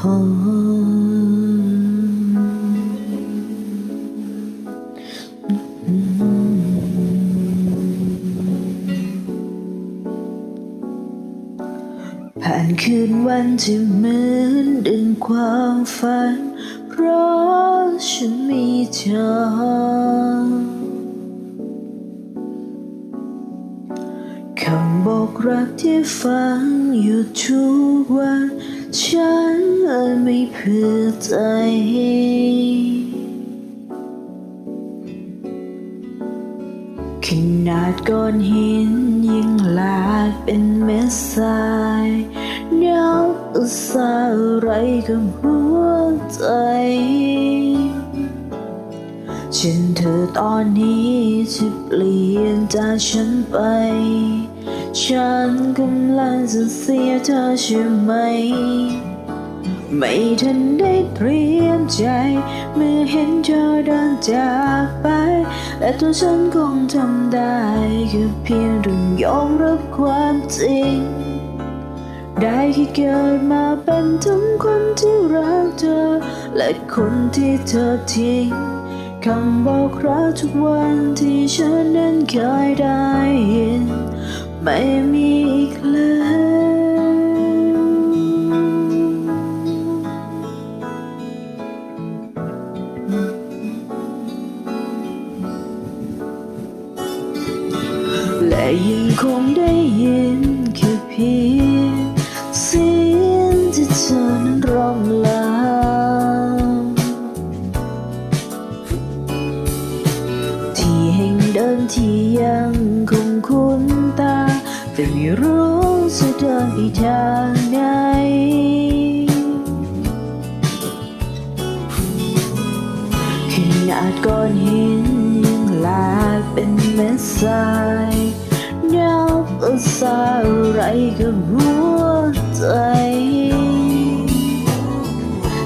ผ่านคืนวันที่เหมือนดึงความฝัน เพราะฉันมีเธอคำบอกรักที่ฟังอยู่ทุกวัน ฉันไม่เพื่อใจ ขนาดก้อนหินยิ่งหลากเป็นเม็ดทรายนับอุตสาห์อะไรกับหัวใจฉันเธอตอนนี้จะเปลี่ยนจากฉันไป ฉันกำลังจะเสียเธอใช่ไหม ไม่ทันได้เตรียมใจ เมื่อเห็นเธอเดินจากไป และตัวฉันคงทำได้แค่เพียงต้องยอมรับความจริง ได้แค่เกิดมาเป็นทั้งคนที่รักเธอ และคนที่เธอทิ้งคำบอกรักทุกวันที่ฉันนั้นเคยได้ยิน ไม่มี ยังคงได้ยินแค่เพียงเสียงที่เธอนั้นร้องลาที่แห่งเดิมที่ยังคงคุ้นตาแต่ไม่รู้จะเดินไปทางไหนขนาดก้อนหินยังลาเป็นเม็ดทราย นับภาษาอะไรกับหัวใจ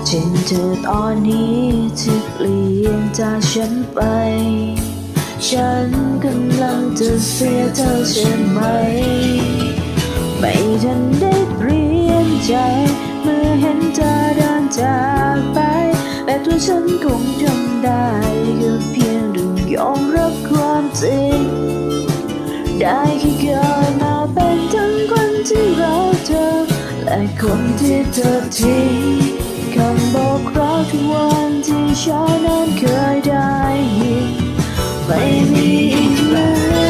เช่นเธอตอนนี้ที่เปลี่ยนจากฉันไป ฉันกำลังจะเสียเธอใช่ไหม ไม่ทันได้เปลี่ยนใจ เมื่อเห็นเธอเดินจากไปและตัวฉันคงจำได้ก็เพียงต้องยอมรับความจริง ได้แค่เกิดมาเป็นทั้งคนที่รักเธอ และคนที่เธอทิ้งคำบอกรักทุกวันที่ฉันนั้นเคยได้ยินไม่มีอีกแล้ว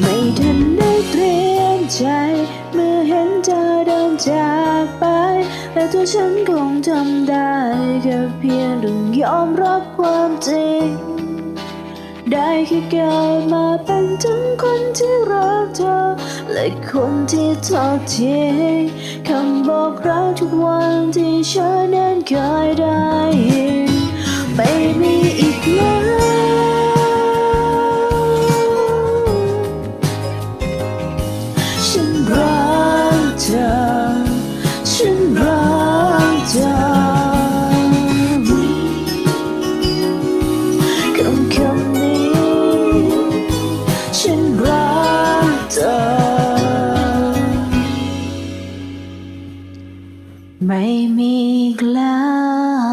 ไม่ทันได้เตรียมใจ เมื่อเห็นเธอเดินจากไป และตัวฉันคงทำได้แค่เพียงต้องยอมรับความจริง ได้แค่เกิดมาเป็นทั้งคนที่รักเธอ และคนที่ทอดทิ้งคำบอกรักทุกวันที่ฉันนั้นเคยได้ยินไม่มีอีกแล้ว ไม่มีแล้ว